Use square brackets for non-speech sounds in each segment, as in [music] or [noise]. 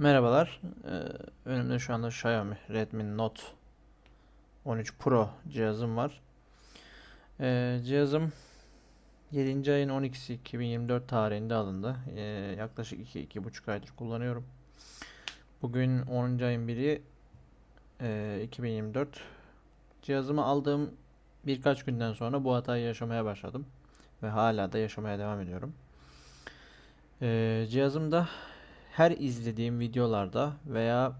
Merhabalar. Ee, önümde şu anda Xiaomi Redmi Note 13 Pro cihazım var. Ee, cihazım 7. ayın 12'si 2024 tarihinde alındı. Ee, yaklaşık 2-2,5 aydır kullanıyorum. Bugün 10. ayın 1'i e, 2024. Cihazımı aldığım birkaç günden sonra bu hatayı yaşamaya başladım. Ve hala da yaşamaya devam ediyorum. Ee, cihazımda her izlediğim videolarda veya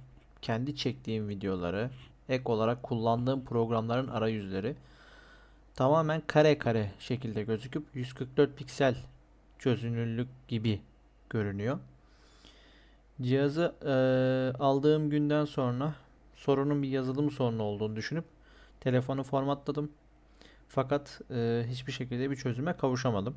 kendi çektiğim videoları ek olarak kullandığım programların arayüzleri tamamen kare kare şekilde gözüküp 144 piksel çözünürlük gibi görünüyor. Cihazı eee, aldığım günden sonra sorunun bir yazılım sorunu olduğunu düşünüp telefonu formatladım. Fakat eee, hiçbir şekilde bir çözüme kavuşamadım.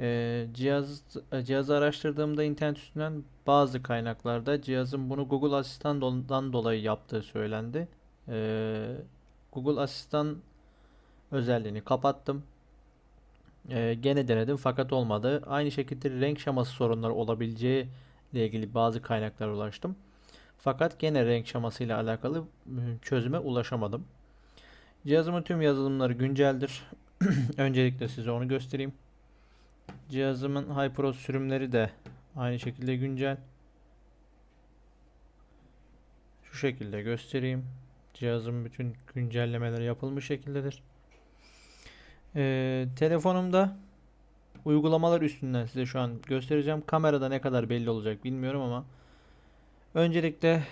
Ee, cihaz e, cihazı araştırdığımda internet üstünden bazı kaynaklarda cihazın bunu Google Asistan'dan dolayı yaptığı söylendi. Ee, Google Asistan özelliğini kapattım. Ee, gene denedim fakat olmadı. Aynı şekilde renk şeması sorunları olabileceği ile ilgili bazı kaynaklara ulaştım. Fakat gene renk şeması ile alakalı e, çözüme ulaşamadım. Cihazımın tüm yazılımları günceldir. [clears throat] Öncelikle size onu göstereyim. Cihazımın HyperOS sürümleri de aynı şekilde güncel. Şu şekilde göstereyim. Cihazın bütün güncellemeleri yapılmış şekildedir. Ee, telefonumda uygulamalar üstünden size şu an göstereceğim. Kamerada ne kadar belli olacak bilmiyorum ama öncelikle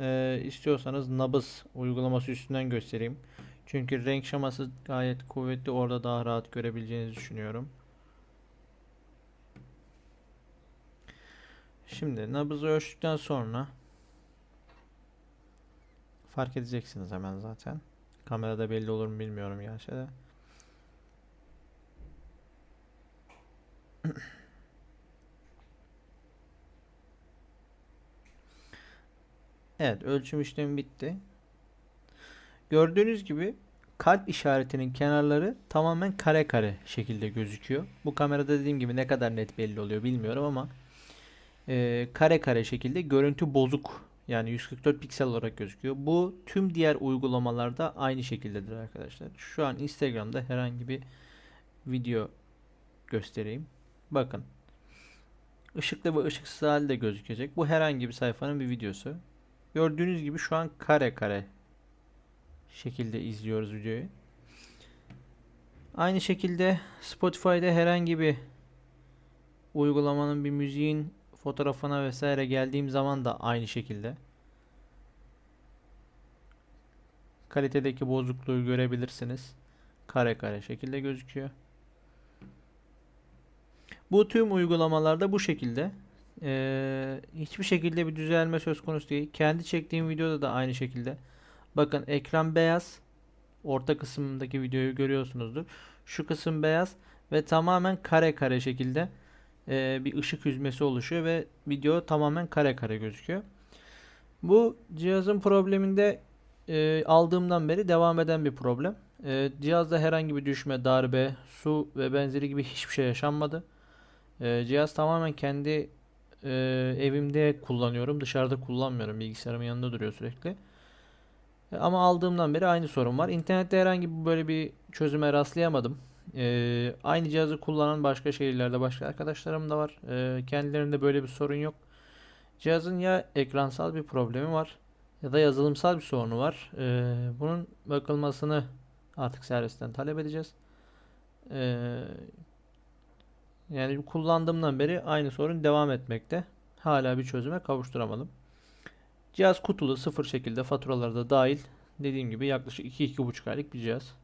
e, istiyorsanız nabız uygulaması üstünden göstereyim. Çünkü renk şeması gayet kuvvetli. Orada daha rahat görebileceğinizi düşünüyorum. Şimdi nabızı ölçtükten sonra fark edeceksiniz hemen zaten. Kamerada belli olur mu bilmiyorum gerçi de. [clears throat] Evet, ölçüm işlemi bitti. Gördüğünüz gibi kalp işaretinin kenarları tamamen kare kare şekilde gözüküyor. Bu kamerada dediğim gibi ne kadar net belli oluyor bilmiyorum ama e, kare kare şekilde görüntü bozuk yani 144 piksel olarak gözüküyor. Bu tüm diğer uygulamalarda aynı şekildedir arkadaşlar. Şu an Instagram'da herhangi bir video göstereyim. Bakın. Işıklı ve ışıksız halde gözükecek. Bu herhangi bir sayfanın bir videosu. Gördüğünüz gibi şu an kare kare şekilde izliyoruz videoyu. Aynı şekilde Spotify'da herhangi bir uygulamanın bir müziğin fotoğrafına vesaire geldiğim zaman da aynı şekilde kalitedeki bozukluğu görebilirsiniz. Kare kare şekilde gözüküyor. Bu tüm uygulamalarda bu şekilde. Ee, hiçbir şekilde bir düzelme söz konusu değil. Kendi çektiğim videoda da aynı şekilde. Bakın ekran beyaz. Orta kısmındaki videoyu görüyorsunuzdur. Şu kısım beyaz ve tamamen kare kare şekilde e, bir ışık hüzmesi oluşuyor ve video tamamen kare kare gözüküyor. Bu cihazın probleminde e, aldığımdan beri devam eden bir problem. E, cihazda herhangi bir düşme, darbe, su ve benzeri gibi hiçbir şey yaşanmadı. E, cihaz tamamen kendi e, evimde kullanıyorum. Dışarıda kullanmıyorum. Bilgisayarımın yanında duruyor sürekli. E, ama aldığımdan beri aynı sorun var. İnternette herhangi böyle bir çözüme rastlayamadım. Ee, aynı cihazı kullanan başka şehirlerde başka arkadaşlarım da var. Ee, kendilerinde böyle bir sorun yok. Cihazın ya ekransal bir problemi var ya da yazılımsal bir sorunu var. Ee, bunun bakılmasını artık servisten talep edeceğiz. Ee, yani kullandığımdan beri aynı sorun devam etmekte. Hala bir çözüme kavuşturamadım. Cihaz kutulu sıfır şekilde faturaları da dahil. Dediğim gibi yaklaşık 2-2,5 aylık bir cihaz.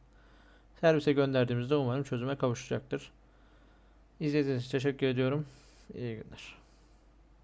Servise gönderdiğimizde umarım çözüme kavuşacaktır. İzlediğiniz için teşekkür ediyorum. İyi günler.